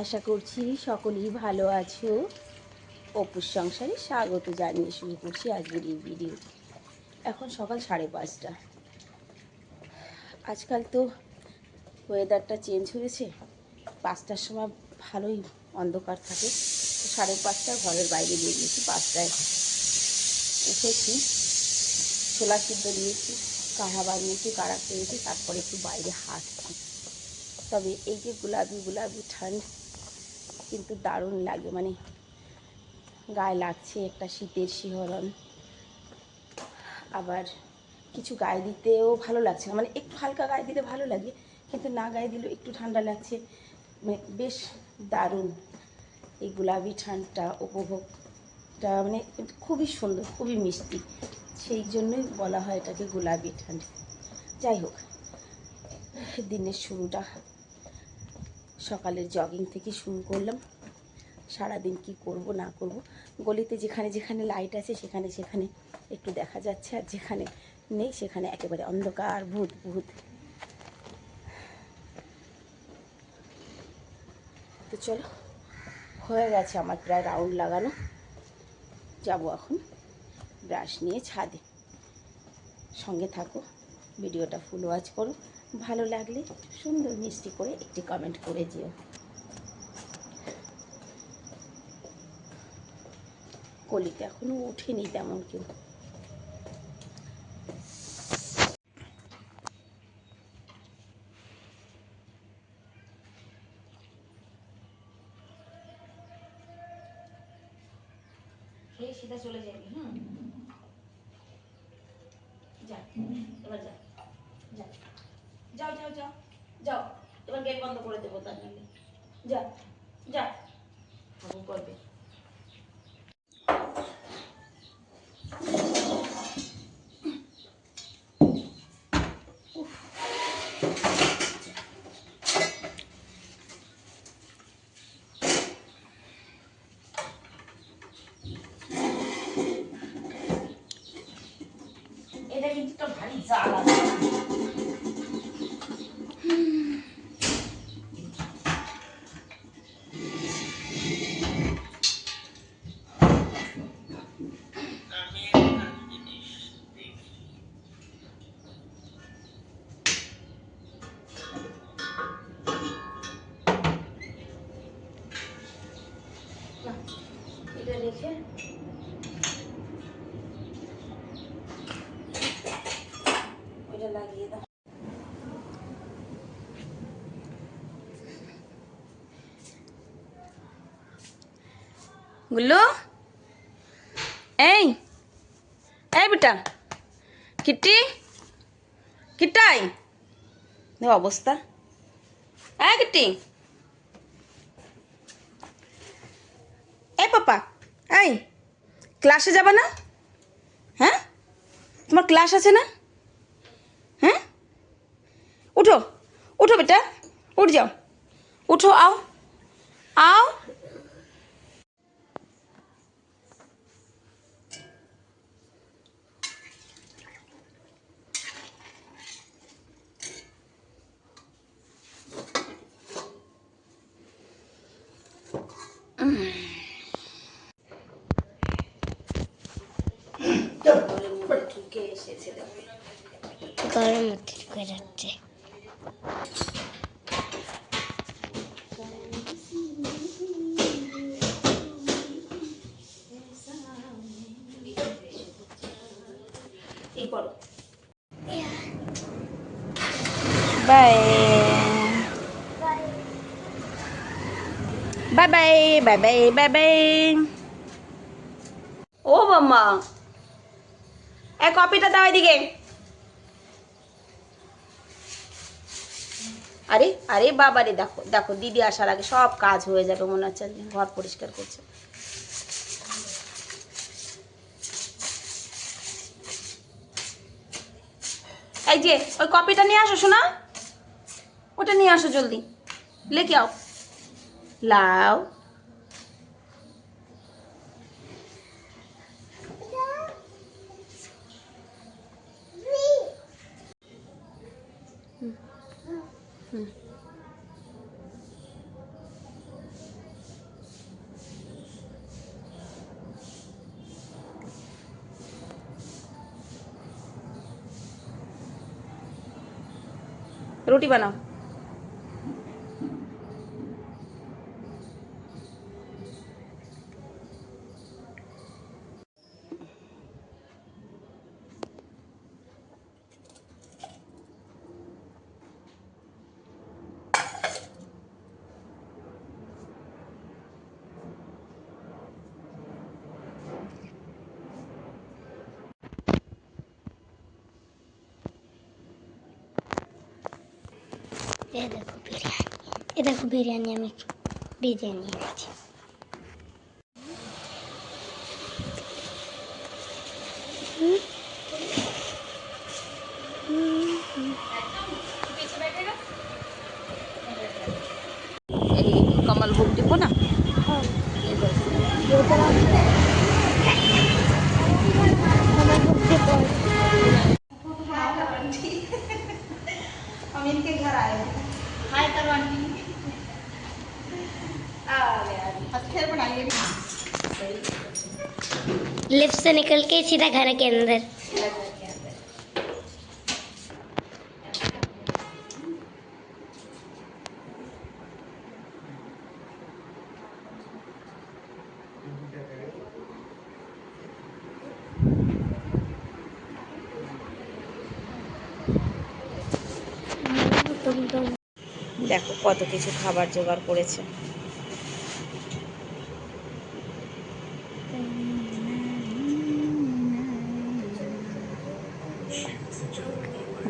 আশা করছি সকলেই ভালো আছো। অপুর সংসারে স্বাগত জানিয়ে শুরু করছি আজকের এই ভিডিও এখন সকাল সাড়ে পাঁচটা। আজকাল তো ওয়েদারটা চেঞ্জ হয়েছে। পাঁচটার সময় ভালোই অন্ধকার থাকে। তো সাড়ে পাঁচটা ঘরের বাইরে বেরিয়েছি পাঁচটায় এসেছি ছোলা সিদ্ধ নিয়েছি কাঢ়া বানিয়েছি কাঢ়া খেয়েছি, তারপরে একটু বাইরে হাঁটছি। তবে এই যে গোলাপি গোলাপি ঠান্ড কিন্তু দারুণ লাগে মানে গায়ে লাগছে একটা শীতের শিহরণ। আবার কিছু গায়ে দিতেও ভালো লাগছে না মানে একটু হালকা গায়ে দিলে ভালো লাগে, কিন্তু না গায়ে দিলেও একটু ঠান্ডা লাগছে মানে বেশ দারুণ। এই গোলাপি ঠান্ডটা উপভোগটা মানে খুবই সুন্দর, খুবই মিষ্টি, সেই জন্যই বলা হয় এটাকে গোলাপি ঠান্ড যাই হোক, দিনের শুরুটা সকালের জগিং থেকে শুরু করলাম। সারাদিন কি করব, না করব। গলিতে যেখানে যেখানে লাইট আছে, সেখানে সেখানে একটু দেখা যাচ্ছে। আর যেখানে নেই, সেখানে একেবারে অন্ধকার, ভূত ভূত। তো চলো, হয়ে গেছে আমার প্রায় রাউন্ড লাগানো। যাব এখন। ব্রাশ নিয়ে ছাদে। সঙ্গে থাকো ভিডিওটা ফুল ওয়াচ করো। ভালো লাগলে সুন্দর মিষ্টি করে একটি কমেন্ট করে যেও। কলিতে, এখনও ওঠেনি তেমন কেউ। সিধা চলে যাবি হুম? যা, এবার যা যা। যাও যাও যাও যাও। এবার গেট বন্ধ করে দেবো তার জন্য যা যা। করবে। রেখে ওইটা লাগিয়ে দাও। গুল্লু? এই এই বেটা কিট্টি কিট্টাই দেখ অবস্থা। হ্যাঁ কিট্টি এই পাপা। এই ক্লাসে যাবে না? হ্যাঁ? তোমার ক্লাস আছে না? হ্যাঁ? উঠো উঠো বেটা, উঠ যাও। উঠো, আও আও। ঢুকে এসেছে দেখো গরম করে যাচ্ছে এই করো bye bye bye bye bye bye bye এক কপিটা দাও এদিকে। আরে আরে বাবারে দেখো দেখো, দিদি আসার আগে সব কাজ হয়ে যাবে, মনে হচ্ছে ঘর পরিষ্কার করছে। এই যে, ওই কপিটা নিয়ে আসো শোনা ওটা নিয়ে আসো জলদি। লেকে আও। লাও। रोटी बनाओ। এ দেখো বিরিয়ানি। এ দেখো বিরিয়ানি আমি গেছি এই কমল ভোগ দিব না? लिफ्ट से निकल के सीधा घर के अंदर तुम तुम দেখো কত কিছু খাবার জোগাড় করেছে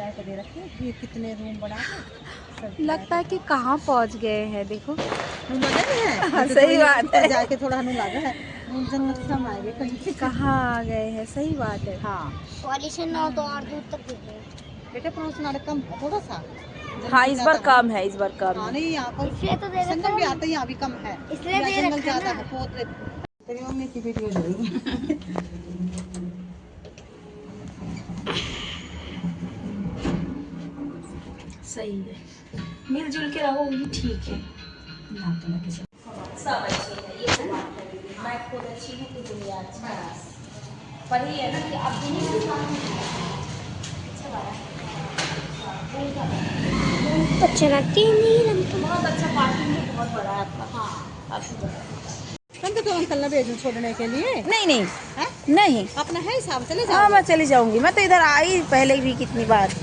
दे रखे ये कितने रूम बना लगता है कि कहाँ पहुँच गए हैं देखो। मज़ा है। हाँ, तो सही बात है। जाके थोड़ा हमें लगा है। कहीं कहाँ आ गए हैं सही बात है। हाँ। ना तो और दूर तक दिख रहे बेटा पहुँचना कम है थोड़ा सा हाँ इस बार कम है इस बार कम हाँ है। नहीं यहाँ पर तो जंगल भी है। यहाँ भी कम है। इसलिए दे जंगल रखा है तेरी मम्मी की वीडियो सही है। मिलजुल के रहो वही ठीक है। सब अच्छे हैं ये तो बात है। मैं खुद अच्छी हूँ तो दुनिया अच्छी है। पर ये है ना कि अब दुनिया के सामने अच्छा बात है। अच्छा लगती ही नहीं लगता बहुत अच्छा पार्किंग भी बहुत बड़ा है आपका हाँ काफ़ी बड़ा है। हम तो अंकल ने भेजू छोड़ने के लिए। नहीं नहीं। हैं? नहीं। अपना है हिसाब से ले हाँ जाओ मैं चली जाऊँगी। मैं तो इधर आई पहले भी कितनी बार।